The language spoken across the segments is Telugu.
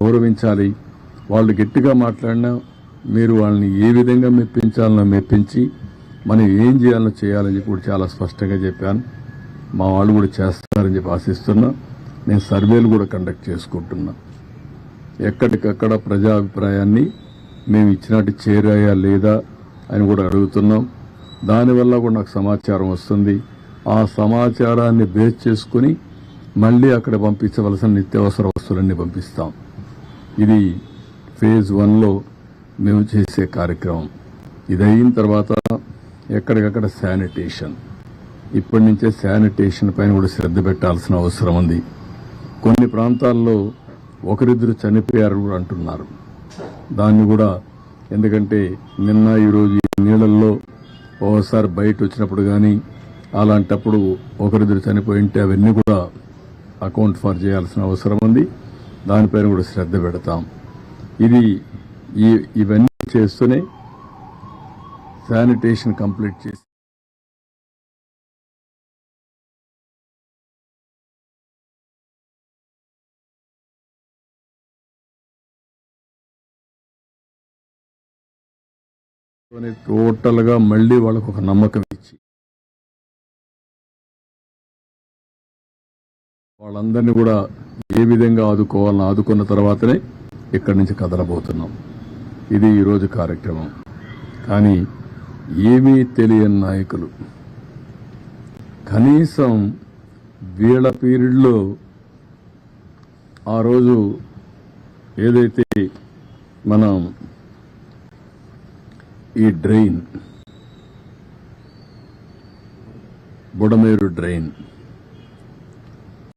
గౌరవించాలి. వాళ్ళు గట్టిగా మాట్లాడినా మీరు వాళ్ళని ఏ విధంగా మెప్పించాలనో మెప్పించి మనం ఏం చేయాలో చేయాలని చెప్పి కూడా చాలా స్పష్టంగా చెప్పాను. మా వాళ్ళు కూడా చేస్తారని చెప్పి ఆశిస్తున్నా. నేను సర్వేలు కూడా కండక్ట్ చేసుకుంటున్నా. ఎక్కడికక్కడ ప్రజాభిప్రాయాన్ని మేము ఇచ్చినట్టు చేరాయా లేదా అని కూడా అడుగుతున్నాం. దానివల్ల కూడా నాకు సమాచారం వస్తుంది. ఆ సమాచారాన్ని బేస్ చేసుకుని మళ్ళీ అక్కడ పంపించవలసిన నిత్యావసర వస్తువులన్నీ పంపిస్తాం. ఇది ఫేజ్ వన్లో మేము చేసే కార్యక్రమం. ఇది అయిన తర్వాత ఎక్కడికక్కడ శానిటేషన్. ఇప్పటి నుంచే శానిటేషన్ పైన కూడా శ్రద్ధ పెట్టాల్సిన అవసరం ఉంది. కొన్ని ప్రాంతాల్లో ఒకరిద్దరు చనిపోయారు కూడా అంటున్నారు. దాన్ని కూడా ఎందుకంటే నిన్న ఈరోజు ఈ నీళ్ళల్లో ఓసారి బయట వచ్చినప్పుడు కానీ అలాంటప్పుడు ఒకరిద్దరు చనిపోయింటే అవన్నీ కూడా అకౌంట్ ఫర్ చేయాల్సిన అవసరం ఉంది. దానిపైన కూడా శ్రద్ధ పెడతాం. ఇది ఈ ఇవన్నీ చేస్తూనే శానిటేషన్ కంప్లీట్ చేసి టోటల్గా మళ్ళీ వాళ్ళకు ఒక నమ్మకం ఇచ్చి వాళ్ళందరినీ కూడా ఏ విధంగా ఆదుకోవాలని ఆదుకున్న తర్వాతనే ఇక్కడి నుంచి కదలబోతున్నాం. ఇది ఈరోజు కార్యక్రమం. కానీ ఏమీ తెలియని నాయకులు. కనీసం వీళ్ళ పీరియడ్లో ఆ రోజు ఏదైతే మనం ఈ డ్రైన్ బుడమేరు డ్రైన్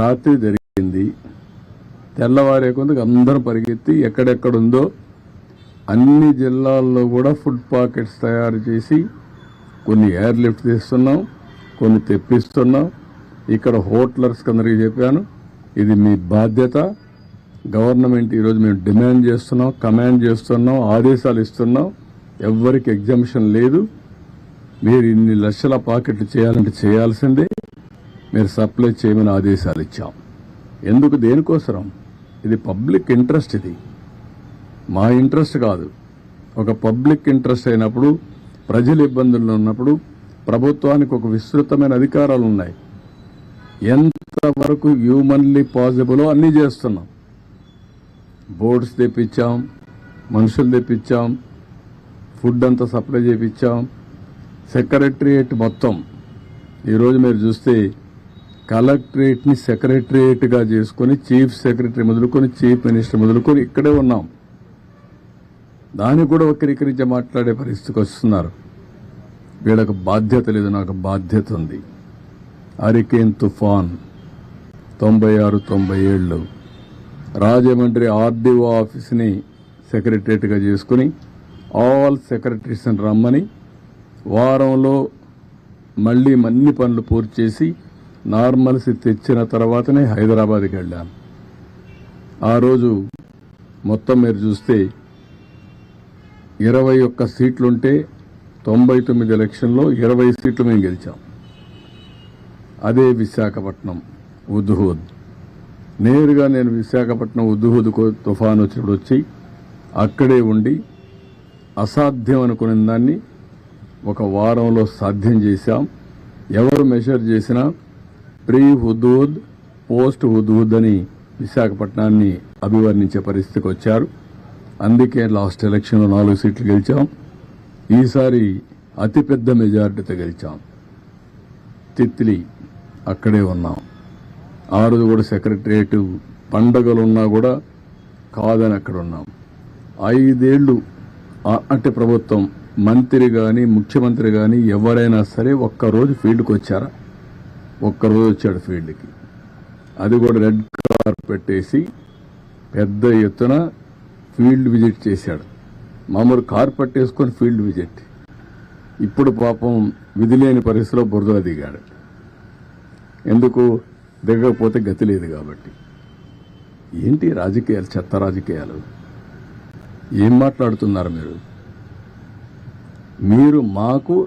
రాత్రి జరిగింది. తెల్లవారే కొందకు అందరం పరిగెత్తి ఎక్కడెక్కడుందో అన్ని జిల్లాల్లో కూడా ఫుడ్ పాకెట్స్ తయారు చేసి కొన్ని ఎయిర్ లిఫ్ట్ తీస్తున్నాం కొన్ని తెప్పిస్తున్నాం. ఇక్కడ హోటలర్స్కి అందరికీ చెప్పాను ఇది మీ బాధ్యత. గవర్నమెంట్ ఈరోజు మేము డిమాండ్ చేస్తున్నాం కమాండ్ చేస్తున్నాం ఆదేశాలు ఇస్తున్నాం. ఎవ్వరికి ఎగ్జామిషన్ లేదు. మీరు ఇన్ని లక్షల పాకెట్లు చేయాలంటే చేయాల్సిందే. మీరు సప్లై చేయమని ఆదేశాలు ఇచ్చాం. ఎందుకు? దేనికోసరం? ఇది పబ్లిక్ ఇంట్రెస్ట్ ఇది. మా ఇంట్రెస్ట్ కాదు. ఒక పబ్లిక్ ఇంట్రెస్ట్ అయినప్పుడు ప్రజలు ఇబ్బందుల్లో ఉన్నప్పుడు ప్రభుత్వానికి ఒక విస్తృతమైన అధికారాలు ఉన్నాయి. ఎంతవరకు హ్యూమన్లీ పాసిబులో అన్నీ చేస్తున్నాం. బోర్డ్స్ తెప్పించాం మనుషులు తెప్పించాం ఫుడ్ అంతా సప్లై చేపించాం. సెక్రటరియేట్ మొత్తం. ఈరోజు మీరు చూస్తే కలెక్టరేట్ని సెక్రటరియేట్గా చేసుకొని చీఫ్ సెక్రటరీ మొదలుకొని చీఫ్ మినిస్టర్ మొదలుకొని ఇక్కడే ఉన్నాం. దాన్ని కూడా వక్రీకరించి మాట్లాడే పరిస్థితికి వస్తున్నారు. వీళ్ళకు బాధ్యత లేదు నాకు బాధ్యత ఉంది. హరికేన్ తుఫాన్ తొంభై ఆరు తొంభై ఏళ్ళు. రాజమండ్రి ఆర్డీఓ ఆఫీస్ని సెక్రటరేట్గా చేసుకుని ఆల్ సెక్రటరీస్ని రమ్మని వారంలో మళ్ళీ అన్ని పనులు పూర్తి చేసి నార్మల్సీ తెచ్చిన తర్వాతనే హైదరాబాద్కి వెళ్ళాను ఆ రోజు మొత్తం మీరు చూస్తే ఇరవై ఒక్క సీట్లుంటే తొంభై తొమ్మిది ఎలక్షన్లో ఇరవై సీట్లు మేము గెలిచాం. అదే విశాఖపట్నం ఉద్హూద్. నేరుగా నేను విశాఖపట్నం ఉద్హూద్ తుఫాన్ వచ్చినప్పుడు వచ్చి అక్కడే ఉండి అసాధ్యం అనుకునే దాన్ని ఒక వారంలో సాధ్యం చేశాం. ఎవరు మెషర్ చేసినా ప్రీ హుదూద్ పోస్ట్ హుదూద్ అని విశాఖపట్నాన్ని అభివర్ణించే పరిస్థితికి వచ్చారు. అందుకే లాస్ట్ ఎలక్షన్లో నాలుగు సీట్లు గెలిచాం. ఈసారి అతిపెద్ద మెజారిటీతో గెలిచాం. తిత్లీ అక్కడే ఉన్నాం. ఆ రోజు కూడా సెక్రటరియట్ పండగలున్నా కూడా కాదని అక్కడ ఉన్నాం. ఐదేళ్ళు అంటే ప్రభుత్వం మంత్రి కానీ ముఖ్యమంత్రి కానీ ఎవరైనా సరే ఒక్కరోజు ఫీల్డ్కి వచ్చారా ఒక్కరోజు వచ్చాడు ఫీల్డ్కి. అది కూడా రెడ్ కార్ పెట్టేసి పెద్ద ఎత్తున ఫీల్డ్ విజిట్ చేశాడు. మామూలు కార్ పట్టేసుకొని ఫీల్డ్ విజిట్. ఇప్పుడు పాపం విధి లేని పరిస్థితిలో బురదలో దిగాడు. ఎందుకు? దిగకపోతే గతి లేదు కాబట్టి. ఏంటి రాజకీయాలు చెత్త రాజకీయాలు? ఏం మాట్లాడుతున్నారు మీరు? మీరు మాకు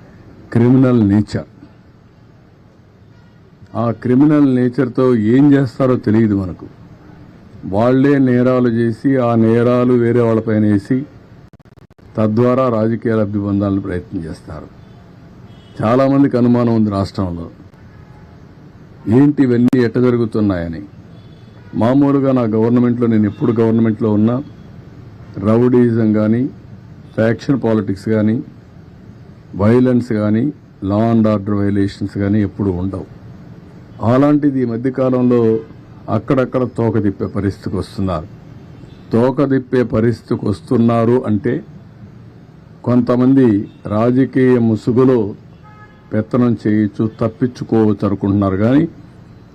క్రిమినల్ నేచర్. ఆ క్రిమినల్ నేచర్తో ఏం చేస్తారో తెలియదు మనకు. వాళ్ళే నేరాలు చేసి ఆ నేరాలు వేరే వాళ్ళపైన వేసి తద్వారా రాజకీయ లబ్ధి పొందాలని ప్రయత్నం చేస్తారు. చాలామందికి అనుమానం ఉంది రాష్ట్రంలో. ఏంటి ఇవన్నీ ఎట్ట జరుగుతున్నాయని. మామూలుగా నా గవర్నమెంట్లో నేను ఎప్పుడు గవర్నమెంట్లో ఉన్నా రౌడీజం కానీ ఫ్యాక్షన్ పాలిటిక్స్ కానీ వైలెన్స్ కానీ లా అండ్ ఆర్డర్ వైలేషన్స్ కానీ ఎప్పుడు ఉండవు. అలాంటిది ఈ మధ్యకాలంలో అక్కడక్కడ తోక తిప్పే పరిస్థితికి వస్తున్నారు. తోక తిప్పే పరిస్థితికి వస్తున్నారు అంటే కొంతమంది రాజకీయ ముసుగులో పెత్తనం చేయొచ్చు తప్పించుకోవచ్చు అనుకుంటున్నారు కానీ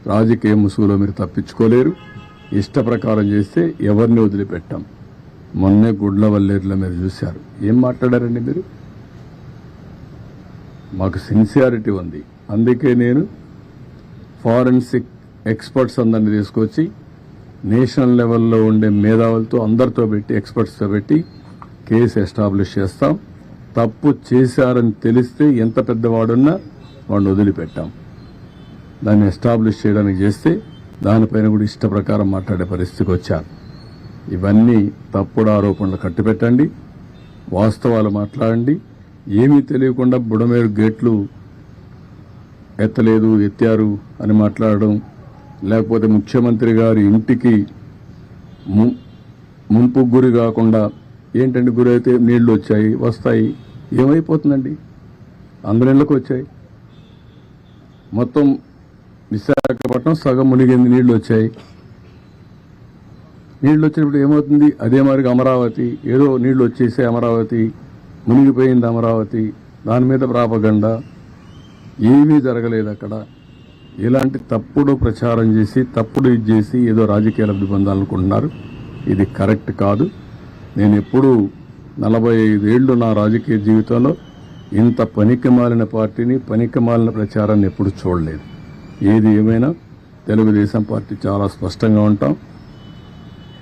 రాజకీయ ముసుగులో మీరు తప్పించుకోలేరు. ఇష్ట ప్రకారం చేస్తే ఎవరిని వదిలిపెట్టాం. మొన్నే గుడ్ల వల్లేరులో మీరు చూశారు. ఏం మాట్లాడారండి మీరు? మాకు సిన్సియారిటీ ఉంది. అందుకే నేను ఫారెన్సిక్ ఎక్స్పర్ట్స్ అందరిని తీసుకొచ్చి నేషనల్ లెవెల్లో ఉండే మేధావులతో అందరితో పెట్టి ఎక్స్పర్ట్స్తో పెట్టి కేసు ఎస్టాబ్లిష్ చేస్తాం. తప్పు చేశారని తెలిస్తే ఎంత పెద్దవాడున్నా వాడిని వదిలిపెట్టాం. దాన్ని ఎస్టాబ్లిష్ చేయడానికి చేస్తే దానిపైన కూడా ఇష్ట ప్రకారం మాట్లాడే పరిస్థితికి వచ్చారు ఇవన్నీ తప్పుడు ఆరోపణలు కట్టిపెట్టండి. వాస్తవాలు మాట్లాడండి. ఏమీ తెలియకుండా బుడమేరు గేట్లు ఎత్తలేదు ఎత్తారు అని మాట్లాడడం లేకపోతే ముఖ్యమంత్రి గారి ఇంటికి ము- ముంపు గురి కాకుండా ఏంటంటే గురి అయితే నీళ్ళు వచ్చాయి వస్తాయి ఏమైపోతుందండి? అందరి ఇళ్ళకి వచ్చాయి. మొత్తం విశాఖపట్నం సగం మునిగింది నీళ్ళు వచ్చాయి. నీళ్ళు వచ్చినప్పుడు ఏమవుతుంది? అదే మాదిరిగా అమరావతి ఏదో నీళ్ళు వచ్చేసే అమరావతి. మునిగిపోయింది అమరావతి. దాని మీద ప్రాపగండ. ఏమీ జరగలేదు అక్కడ. ఇలాంటి తప్పుడు ప్రచారం చేసి తప్పుడు ఇది చేసి ఏదో రాజకీయ లబ్ధి పొందాలనుకుంటున్నారు ఇది కరెక్ట్ కాదు. నేను ఎప్పుడూ నలభై ఐదేళ్ళు నా రాజకీయ జీవితంలో ఇంత పనికిమాలిన పార్టీని పనికిమాలిన ప్రచారాన్ని ఎప్పుడు చూడలేదు. ఏది ఏమైనా తెలుగుదేశం పార్టీ చాలా స్పష్టంగా ఉంటాం.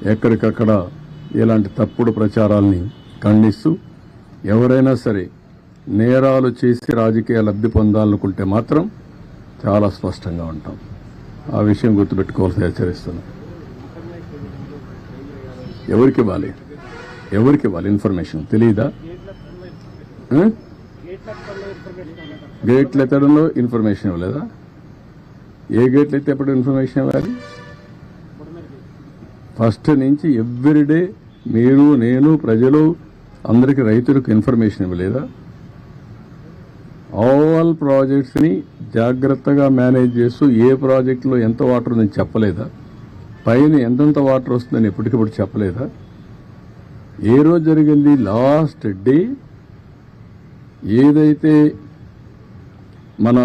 ఎక్కడికక్కడ ఇలాంటి తప్పుడు ప్రచారాల్ని ఖండిస్తూ ఎవరైనా సరే నేరాలు చేసి రాజకీయ లబ్ధి పొందాలనుకుంటే మాత్రం చాలా స్పష్టంగా ఉంటాం. ఆ విషయం గుర్తుపెట్టుకోవాల్సి హెచ్చరిస్తున్నాం. ఎవరికి ఇవ్వాలి? ఎవరికి ఇవ్వాలి? ఇన్ఫర్మేషన్ తెలియదా గేట్లు ఎత్తడంలో ఇన్ఫర్మేషన్ ఇవ్వలేదా? ఏ గేట్లు ఎత్తేప్పుడు ఇన్ఫర్మేషన్ ఇవ్వాలి? ఫస్ట్ నుంచి ఎవ్రీడే మీరు నేను ప్రజలు అందరికి రైతులకు ఇన్ఫర్మేషన్ ఇవ్వలేదా? ఆల్ ప్రాజెక్ట్స్ని జాగ్రత్తగా మేనేజ్ చేస్తూ ఏ ప్రాజెక్టులో ఎంత వాటర్ ఉందని చెప్పలేదా? పైన ఎంతెంత వాటర్ వస్తుందని ఎప్పటికప్పుడు చెప్పలేదా? ఏ రోజు జరిగింది? లాస్ట్ డే ఏదైతే మన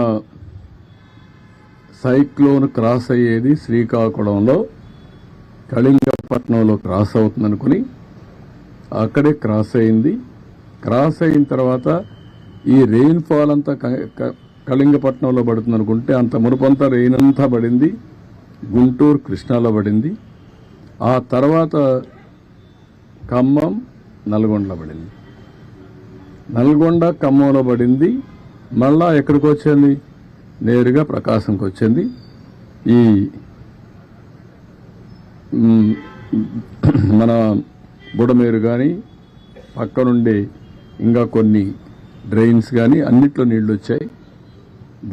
సైక్లోన్ క్రాస్ అయ్యేది శ్రీకాకుళంలో కళింగపట్నంలో క్రాస్ అవుతుందనుకుని అక్కడే క్రాస్ అయింది. క్రాస్ అయిన తర్వాత ఈ రెయిన్ ఫాల్ అంతా క- కళింగపట్నంలో పడుతుంది అనుకుంటే అంత మునుపంతా రెయిన్ అంతా పడింది. గుంటూరు కృష్ణాలో పడింది. ఆ తర్వాత ఖమ్మం నల్గొండలో పడింది. నల్గొండ ఖమ్మంలో పడింది. మళ్ళా ఎక్కడికి వచ్చింది? నేరుగా ప్రకాశంకి వచ్చింది. ఈ మన బుడమేరు కానీ పక్కనుండే ఇంకా కొన్ని డ్రైన్స్ కానీ అన్నిట్లో నీళ్ళు వచ్చాయి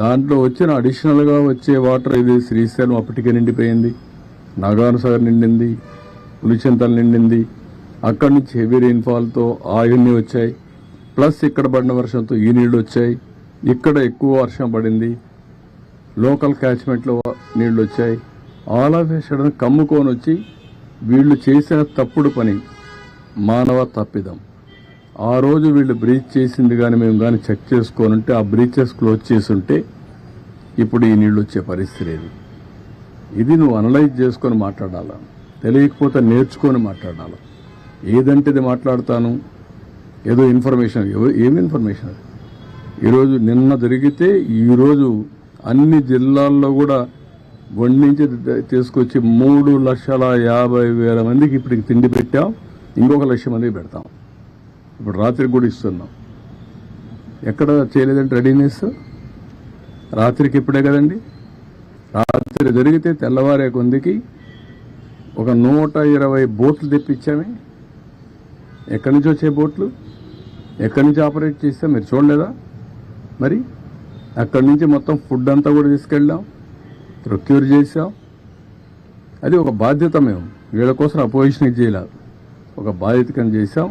దాంట్లో వచ్చిన అడిషనల్గా వచ్చే వాటర్ ఇది శ్రీశైలం అప్పటికే నిండిపోయింది. నాగానుసాగర్ నిండింది పులిచింతలు నిండింది. అక్కడి నుంచి హెవీ రెయిన్ఫాల్తో ఆయన్ని వచ్చాయి. ప్లస్ ఇక్కడ పడిన వర్షంతో ఈ నీళ్ళు వచ్చాయి ఇక్కడ ఎక్కువ వర్షం పడింది. లోకల్ క్యాచ్మెంట్లో నీళ్ళు వచ్చాయి ఆల్ ఆఫ్ ఏ సడన్ కమ్ముకొని వచ్చి వీళ్ళు చేసిన తప్పుడు పని మానవ తప్పిదం. ఆ రోజు వీళ్ళు బ్రీచ్ చేసింది కానీ మేము కానీ చెక్ చేసుకోనుంటే ఆ బ్రీచెస్ క్లోజ్ చేసుంటే ఇప్పుడు ఈ నీళ్ళు వచ్చే పరిస్థితి లేదు. ఇది నువ్వు అనలైజ్ చేసుకొని మాట్లాడాలా? తెలియకపోతే నేర్చుకొని మాట్లాడాలా? ఏదంటేది మాట్లాడతాను? ఏదో ఇన్ఫర్మేషన్ ఏమి ఏం ఇన్ఫర్మేషన్ ఈరోజు నిన్న జరిగితే ఈరోజు అన్ని జిల్లాల్లో కూడా వండించి తీసుకొచ్చి మూడు లక్షల యాభై వేల మందికి ఇప్పటికి తిండి పెట్టాం. ఇంకొక లక్ష్యం అనేది పెడతాం. ఇప్పుడు రాత్రికి కూడా ఇస్తున్నాం. ఎక్కడ చేయలేదంటే రెడీనెస్ రాత్రికి ఇప్పుడే కదండి. రాత్రి జరిగితే తెల్లవారే కొందికి ఒక నూట ఇరవై బోట్లు తెప్పించామే. ఎక్కడి నుంచి వచ్చే బోట్లు? ఎక్కడి నుంచి ఆపరేట్ చేస్తే మీరు చూడలేదా? మరి అక్కడి నుంచి మొత్తం ఫుడ్ అంతా కూడా తీసుకెళ్ళాం. ప్రొక్యూర్ చేసాం అది ఒక బాధ్యత మేము. వీళ్ళ కోసం అపోజిషన్ చేయలేదు ఒక బాధ్యతకం చేసాం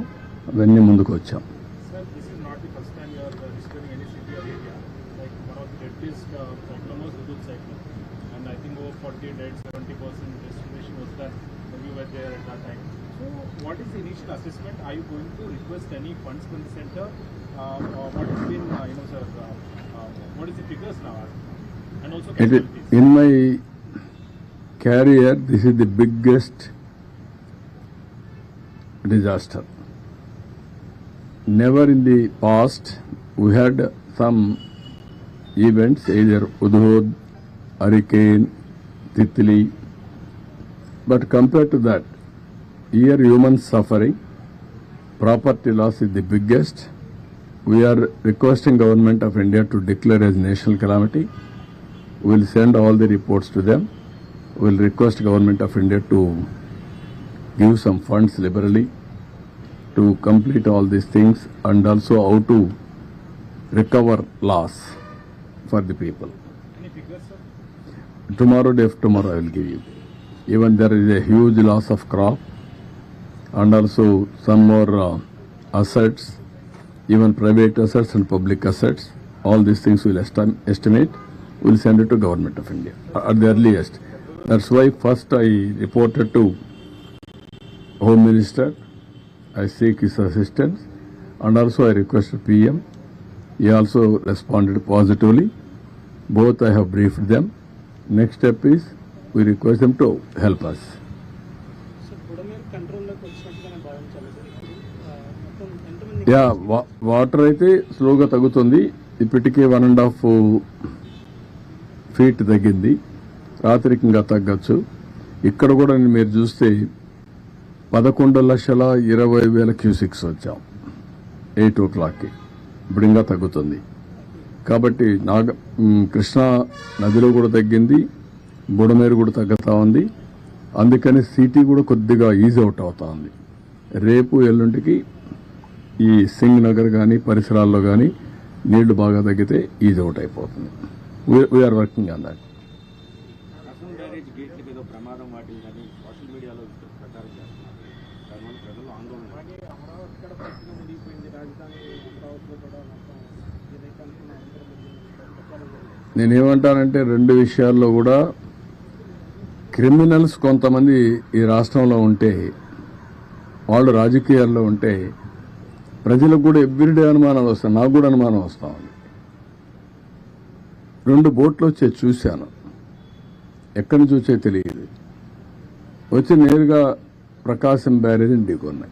అవన్నీ ముందుకు వచ్చాం Sir, this is not the first time you are uh, visiting any city or area. Like one of the deadliest uh, problem was Hudud cyclone. And I think over 40 dead, 70% estimation was done when you were there at that time. So what is the initial assessment? Are you going to request any funds from the center? Uh, or what has been, uh, you know, sir, uh, uh, what is the figures now? And also It, casualties. in my career, this is the biggest disaster. Never in the past we had some events, either Udhud, Hurricane, Titli, but compared to that, here human suffering, property loss is the biggest. We are requesting government of India to declare as national calamity. We will send all the reports to them. We will request government of India to give some funds liberally to complete all these things and also how to recover loss for the people. Any figures, sir? Tomorrow, day after tomorrow, I will give you. Even there is a huge loss of crop and also some more uh, assets, even private assets and public assets. All these things we will estim- estimate. We will send it to government of India at the earliest. That's why first I reported to Home Minister. I seek his assistance and also I requested PM. He also responded positively. Both I have briefed them. Next step is we request them to help us. Yeah water అయితే స్లోగా తగ్గుతుంది ఇప్పటికే వన్ అండ్ హాఫ్ ఫీట్ తగ్గింది రాత్రికి ఇంకా తగ్గచ్చు ఇక్కడ కూడా మీరు చూస్తే పదకొండు లక్షల ఇరవై వేల క్యూసిక్స్ వచ్చాం. ఎయిట్ ఓ క్లాక్కి. ఇప్పుడు ఇంకా తగ్గుతుంది. కాబట్టి నాగ కృష్ణా నదిలో కూడా తగ్గింది. బుడమేరు కూడా తగ్గుతూ ఉంది. అందుకని సిటీ కూడా కొద్దిగా ఈజీ అవుట్ అవుతా ఉంది. రేపు ఎల్లుంటికి ఈ సింగ్ నగర్ కానీ పరిసరాల్లో కానీ నీళ్ళు బాగా తగ్గితే ఈజీ అవుట్ అయిపోతుంది. వీఆర్ వర్కింగ్ ఆన్ దాట్ అసలు బ్యారేజ్ గేట్లకి ఏదో ప్రమాదం వాటిందని సోషల్ మీడియాలో ప్రచారం చేస్తున్నారు దానివల్ల ప్రజలు ఆందోళన అలాగే అమరావతి కూడా పక్కన మునిగిపోయింది రాజధాని అమరావతిలో కూడా మొత్తం ఏదైతే అనుకున్న అంతర్మధ్య ప్రచారం జరిగింది నేనేమంటానంటే రెండు విషయాల్లో కూడా క్రిమినల్స్ కొంతమంది ఈ రాష్ట్రంలో ఉంటే వాళ్ళు రాజకీయాల్లో ఉంటే ప్రజలకు కూడా ఎవ్రీడే అనుమానాలు వస్తాయి. నాకు కూడా అనుమానం వస్తా ఉంది. రెండు బోట్లు వచ్చే చూశాను. ఎక్కడి నుంచి వచ్చే తెలియదు. వచ్చి నేరుగా ప్రకాశం బ్యారేజ్ ఢీకొన్నాయి.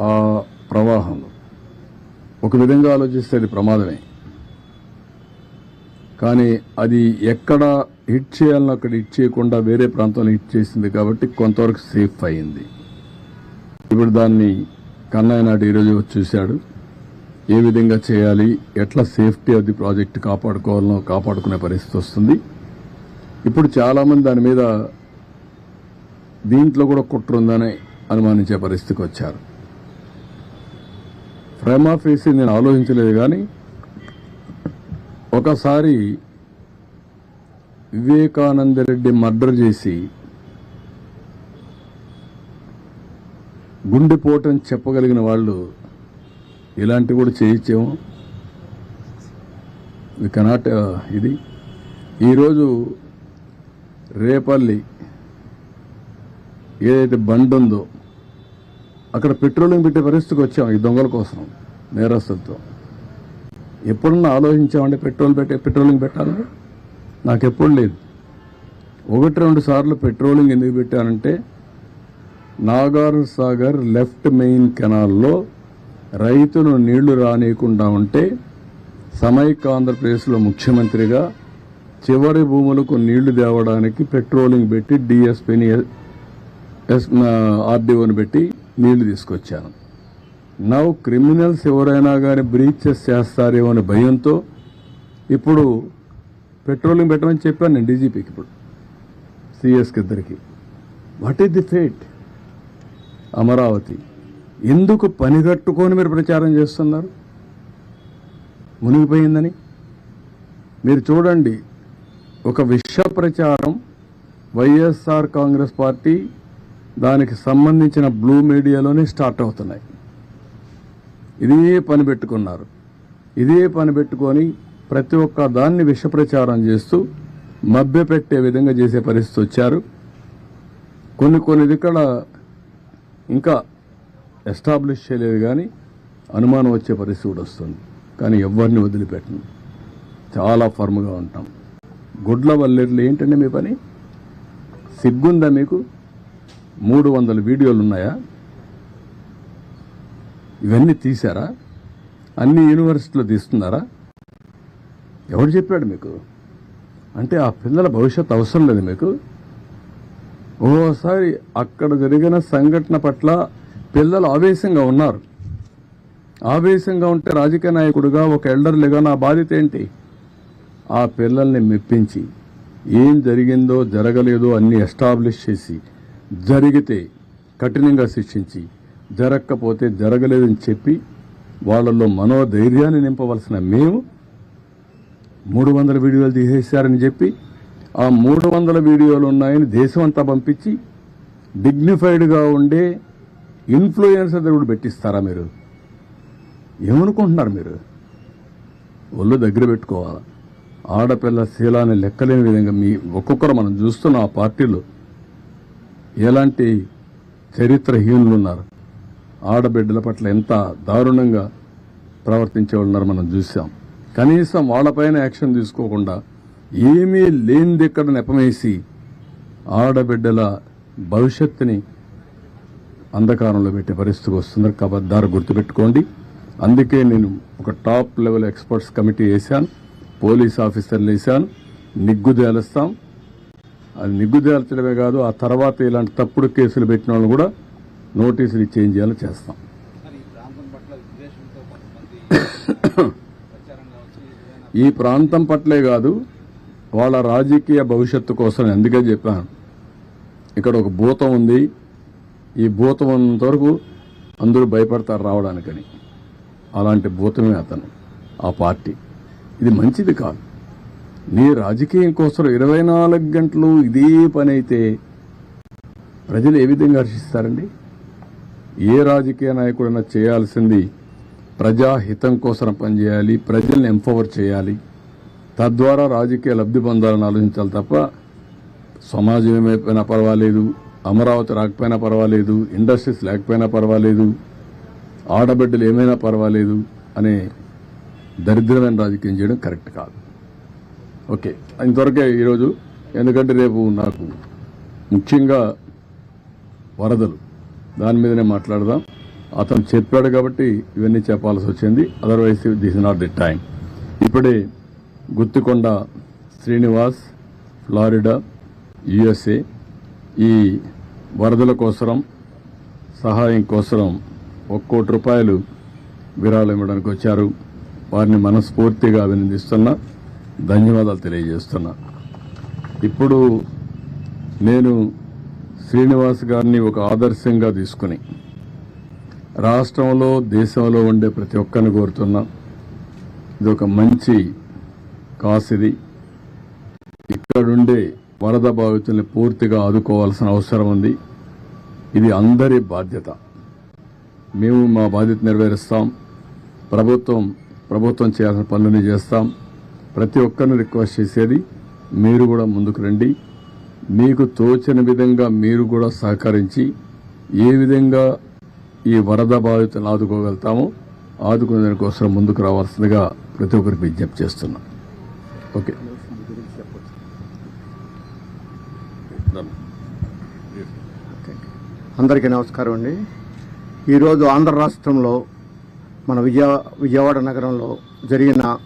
ఆ ప్రవాహంలో ఒక విధంగా ఆలోచిస్తే అది ప్రమాదమే. కానీ అది ఎక్కడ హిట్ చేయాలని అక్కడ హిట్ చేయకుండా వేరే ప్రాంతంలో హిట్ చేసింది కాబట్టి కొంతవరకు సేఫ్ అయింది. ఇప్పుడు దాన్ని కన్నయ్య నాటి ఈరోజు వచ్చి చూశాడు. ఏ విధంగా చేయాలి ఎట్లా సేఫ్టీ ఆఫ్ ది ప్రాజెక్ట్ కాపాడుకోవాలనో కాపాడుకునే పరిస్థితి వస్తుంది. ఇప్పుడు చాలామంది దాని మీద దీంట్లో కూడా కుట్ర ఉందని అనుమానించే పరిస్థితికి వచ్చారు. ఫ్రేమ్ ఆఫ్ నేను ఆలోచించలేదు కానీ ఒకసారి వివేకానంద రెడ్డి మర్డర్ చేసి గుండెపోటని చెప్పగలిగిన వాళ్ళు ఇలాంటివి కూడా చేయించాము వి కెనాట్ ఇది. ఈరోజు రేపల్లి ఏదైతే బండ్ ఉందో అక్కడ పెట్రోలింగ్ పెట్టే పరిస్థితికి వచ్చాం ఈ దొంగల కోసం నేరస్తులతో. ఎప్పుడన్నా ఆలోచించామంటే పెట్రోల్ పెట్టే పెట్రోలింగ్ పెట్టాలని నాకు ఎప్పుడు లేదు. ఒకటి రెండు సార్లు పెట్రోలింగ్ ఎందుకు పెట్టానంటే నాగార్ సాగర్ లెఫ్ట్ మెయిన్ కెనాల్లో రైతులు నీళ్ళు రానియకుండా ఉంటే సమైక్య ఆంధ్రప్రదేశ్లో ముఖ్యమంత్రిగా చివరి భూములకు నీళ్ళు తేవడానికి పెట్రోలింగ్ పెట్టి డిఎస్పీని ఆర్డీఓని పెట్టి నీళ్ళు తీసుకొచ్చాను. నవ్ క్రిమినల్స్ ఎవరైనా కానీ బ్రీచెస్ చేస్తారేమో అనే భయంతో ఇప్పుడు పెట్రోలింగ్ పెట్టమని చెప్పాను నేను డీజీపీకి ఇప్పుడు. సిఎస్కి ఇద్దరికి. What is the fate? Amaravati. ఎందుకు పని కట్టుకొని మీరు ప్రచారం చేస్తున్నారు? మునిగిపోయిందని? మీరు చూడండి ఒక విష ప్రచారం వైఎస్ఆర్ కాంగ్రెస్ పార్టీ దానికి సంబంధించిన బ్లూ మీడియాలోనే స్టార్ట్ అవుతున్నాయి. ఇదే పని పెట్టుకున్నారు. ఇదే పని పెట్టుకొని ప్రతి ఒక్క దాన్ని విషప్రచారం చేస్తూ మభ్యపెట్టే విధంగా చేసే పరిస్థితి వచ్చారు. కొన్ని కొన్ని ఇక్కడ ఇంకా ఎస్టాబ్లిష్ చేయలేదు కానీ అనుమానం వచ్చే పరిస్థితి కూడా వస్తుంది. కానీ ఎవరిని వదిలిపెట్టను. చాలా ఫర్మ్గా ఉంటాం. గుడ్ల వల్లెర్లు ఏంటండి మీ పని? సిగ్గుందా మీకు? మూడు వందల వీడియోలు ఉన్నాయా ఇవన్నీ తీశారా? అన్ని యూనివర్సిటీలో తీస్తున్నారా? ఎవడు చెప్పాడు మీకు? అంటే ఆ పిల్లల భవిష్యత్ అవసరం లేదు మీకు? ఓసారి అక్కడ జరిగిన సంఘటన పట్ల పిల్లలు ఆవేశంగా ఉన్నారు. ఆవేశంగా ఉంటే రాజకీయ నాయకుడుగా ఒక ఎల్డర్లుగా నా బాధ్యత ఏంటి? ఆ పిల్లల్ని మెప్పించి ఏం జరిగిందో జరగలేదో అన్ని ఎస్టాబ్లిష్ చేసి జరిగితే కఠినంగా శిక్షించి జరగకపోతే జరగలేదని చెప్పి వాళ్ళల్లో మనోధైర్యాన్ని నింపవలసిన మేము మూడు వందల వీడియోలు తీసేశారని చెప్పి ఆ మూడు వందల వీడియోలు ఉన్నాయని దేశం అంతా పంపించి డిగ్నిఫైడ్గా ఉండే ఇన్ఫ్లుయెన్సర్ దగ్గర కూడా పెట్టిస్తారా మీరు? ఏమనుకుంటున్నారు మీరు? ఒళ్ళు దగ్గర పెట్టుకోవాలి? ఆడపిల్ల శీలాన్ని లెక్కలేని విధంగా మీ ఒక్కొక్కరు మనం చూస్తున్న ఆ పార్టీలో ఎలాంటి చరిత్రహీనులు ఉన్నారు? ఆడబిడ్డల పట్ల ఎంత దారుణంగా ప్రవర్తించే వాళ్ళు ఉన్నారు మనం చూసాం కనీసం వాళ్ళపైన యాక్షన్ తీసుకోకుండా ఏమీ లేనిది ఇక్కడ నెపమేసి ఆడబిడ్డల భవిష్యత్తుని అంధకారంలో పెట్టే పరిస్థితికి వస్తుంది కబద్దారు గుర్తుపెట్టుకోండి. అందుకే నేను ఒక టాప్ లెవెల్ ఎక్స్పర్ట్స్ కమిటీ వేశాను. పోలీస్ ఆఫీసర్లు వేశాను. నిగ్గుదేలుస్తాం. అది నిగ్గుదేల్చడమే కాదు ఆ తర్వాత ఇలాంటి తప్పుడు కేసులు పెట్టిన వాళ్ళు కూడా నోటీసులు చేంజ్ చేయాలో చేస్తాం. ఈ ప్రాంతం పట్ల కాదు వాళ్ళ రాజకీయ భవిష్యత్తు కోసం అందుకే చెప్పాను. ఇక్కడ ఒక భూతం ఉంది. ఈ భూతం ఉన్నంత వరకు అందరూ భయపడతారు రావడానికని. అలాంటి భూతమే అతను ఆ పార్టీ. ఇది మంచిది కాదు. నీ రాజకీయం కోసం ఇరవై నాలుగు గంటలు ఇదే పని అయితే ప్రజలు ఏ విధంగా హర్షిస్తారండి? ఏ రాజకీయ నాయకుడైనా చేయాల్సింది ప్రజాహితం కోసం పనిచేయాలి ప్రజల్ని ఎంపవర్ చేయాలి. తద్వారా రాజకీయ లబ్ధి పొందాలని ఆలోచించాలి తప్ప సమాజం ఏమైపోయినా పర్వాలేదు అమరావతి రాకపోయినా పర్వాలేదు ఇండస్ట్రీస్ లేకపోయినా పర్వాలేదు ఆడబిడ్డలు ఏమైనా పర్వాలేదు అనే దరిద్రమైన రాజకీయం చేయడం కరెక్ట్ కాదు. ఓకే ఇంతవరకే ఈరోజు ఎందుకంటే రేపు నాకు ముఖ్యంగా వరదలు. దాని మీదనే మాట్లాడదాం. అతను చెప్పాడు కాబట్టి ఇవన్నీ చెప్పాల్సి వచ్చింది. Otherwise this not the time ఇప్పుడే గుత్తికొండ శ్రీనివాస్ ఫ్లారిడా యుఎస్ఏ ఈ వరదల కోసరం సహాయం కోసం ఒక కోటి రూపాయలు విరాళం ఇవ్వడానికి వచ్చారు. వారిని మనస్ఫూర్తిగా అభినందిస్తున్నా ధన్యవాదాలు తెలియజేస్తున్నా. ఇప్పుడు నేను శ్రీనివాస్ గారిని ఒక ఆదర్శంగా తీసుకుని రాష్ట్రంలో దేశంలో ఉండే ప్రతి ఒక్కరిని కోరుతున్నా. ఇది ఒక మంచి కాసిది. ఇది ఇక్కడుండే వరద బాధితుల్ని పూర్తిగా ఆదుకోవాల్సిన అవసరం ఉంది. ఇది అందరి బాధ్యత. మేము మా బాధ్యత నెరవేరుస్తాం. ప్రభుత్వం ప్రభుత్వం చేయాల్సిన పనులని చేస్తాం. ప్రతి ఒక్కరిని రిక్వెస్ట్ చేసేది మీరు కూడా ముందుకు రండి. మీకు తోచిన విధంగా మీరు కూడా సహకరించి ఏ విధంగా ఈ వరద బాధితులను ఆదుకోగలుగుతామో ఆదుకునే కోసం ముందుకు రావాల్సిందిగా ప్రతి ఒక్కరికి విజ్ఞప్తి చేస్తున్నాం. ఓకే. అందరికీ నమస్కారం అండి. ఈరోజు ఆంధ్ర రాష్ట్రంలో మన విజయ విజయవాడ నగరంలో జరిగిన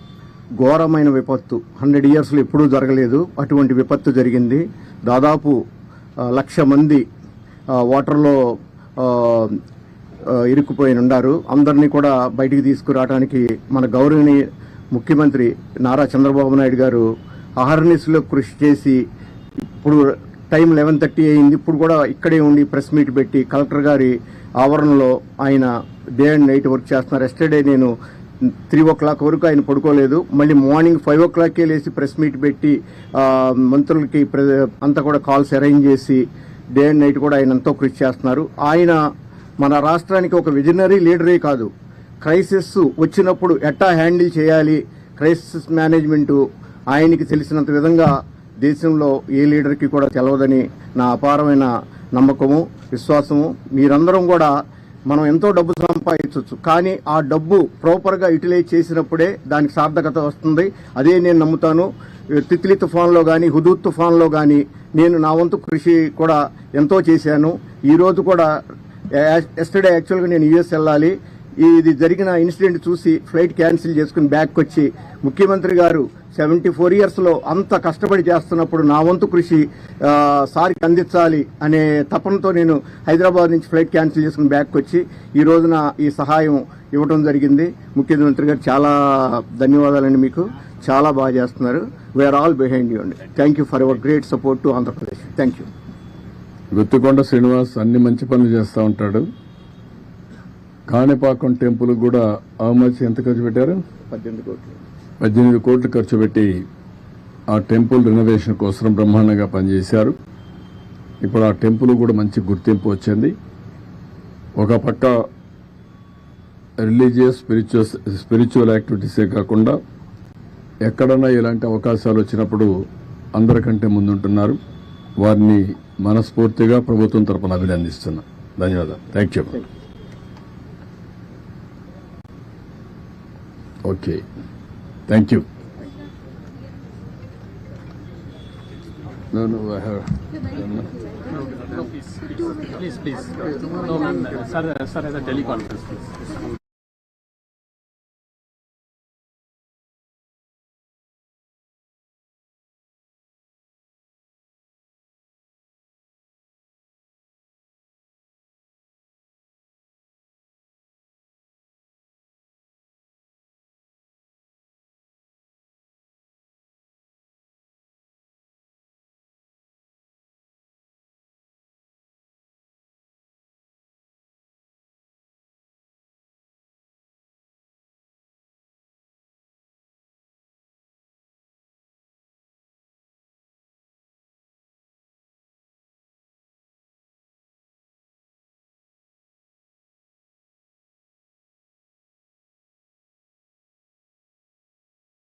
ఘోరమైన విపత్తు. హండ్రెడ్ ఇయర్స్లో ఎప్పుడూ జరగలేదు. అటువంటి విపత్తు జరిగింది. దాదాపు లక్ష మంది వాటర్లో ఇరుక్కుపోయి ఉన్నారు అందరినీ కూడా బయటికి తీసుకురావడానికి మన గౌరవనీయ ముఖ్యమంత్రి నారా చంద్రబాబు నాయుడు గారు అహర్నిస్లో కృషి చేసి ఇప్పుడు టైం లెవెన్ థర్టీ అయింది. ఇప్పుడు కూడా ఇక్కడే ఉండి ప్రెస్ మీట్ పెట్టి కలెక్టర్ గారి ఆవరణలో ఆయన డే అండ్ నైట్ వర్క్ చేస్తున్నారు. ఎస్టర్డే నేను త్రీ ఓ క్లాక్ వరకు ఆయన పడుకోలేదు. మళ్ళీ మార్నింగ్ ఫైవ్ ఓ క్లాక్కే లేచి ప్రెస్ మీట్ పెట్టి మంత్రులకి ప్ర- అంతా కూడా కాల్స్ అరేంజ్ చేసి డే అండ్ నైట్ కూడా ఆయన ఎంతో కృషి చేస్తున్నారు. ఆయన మన రాష్ట్రానికి ఒక విజనరీ లీడరే కాదు. క్రైసిస్ వచ్చినప్పుడు ఎట్టా హ్యాండిల్ చేయాలి? క్రైసిస్ మేనేజ్మెంటు ఆయనకి తెలిసినంత విధంగా దేశంలో ఏ లీడర్కి కూడా తెలవదని నా అపారమైన నమ్మకము విశ్వాసము. మీరందరం కూడా మనం ఎంతో డబ్బు సంపాదించవచ్చు. కానీ ఆ డబ్బు ప్రాపర్గా యూటిలైజ్ చేసినప్పుడే దానికి సార్థకత వస్తుంది. అదే నేను నమ్ముతాను. తిత్లీ తుఫాన్లో కానీ హుదూ తుఫాన్లో కానీ నేను నా వంతు కృషి కూడా ఎంతో చేశాను. ఈ రోజు కూడా ఎస్టర్డే యాక్చువల్గా నేను యుఎస్ వెళ్ళాలి. ఇది జరిగిన ఇన్సిడెంట్ చూసి ఫ్లైట్ క్యాన్సిల్ చేసుకుని బ్యాక్ వచ్చి ముఖ్యమంత్రి గారు సెవెంటీ ఫోర్ ఇయర్స్లో అంత కష్టపడి చేస్తున్నప్పుడు నా వంతు కృషి ఆ, సార్కి అందించాలి అనే తపనతో నేను హైదరాబాద్ నుంచి ఫ్లైట్ క్యాన్సిల్ చేసుకుని బ్యాక్ వచ్చి ఈ రోజున ఈ సహాయం ఇవ్వడం జరిగింది. ముఖ్యమంత్రి గారు చాలా ధన్యవాదాలండి మీకు. చాలా బాగా చేస్తున్నారు. వీఆర్ ఆల్ బిహైండ్ యూ అండి. Thank you for our great support to Andhra Pradesh thank you Guthikonda Srinivas అన్ని మంచి పనులు చేస్తూ ఉంటాడు. కాణిపాకం టెంపుల్ కూడా మచ్ ఎంత ఖర్చు పెట్టారు? పద్దెనిమిది కోట్లు. పద్దెనిమిది కోట్లు ఖర్చు పెట్టి ఆ టెంపుల్ రెనోవేషన్ కోసం బ్రహ్మాండంగా పనిచేశారు. ఇప్పుడు ఆ టెంపుల్ కూడా మంచి గుర్తింపు వచ్చింది. ఒక పక్క రిలీజియస్ స్పిరిచువల్ స్పిరిచువల్ యాక్టివిటీసే కాకుండా ఎక్కడన్నా ఇలాంటి అవకాశాలు వచ్చినప్పుడు అందరికంటే ముందుంటున్నారు. వారిని మనస్ఫూర్తిగా ప్రభుత్వం తరపున అభినందిస్తున్నా. ధన్యవాదాలు. Thank you okay Thank you. No, no, I have. No, please, please, please. No, ma'am, sir, sir has a teleconference, please.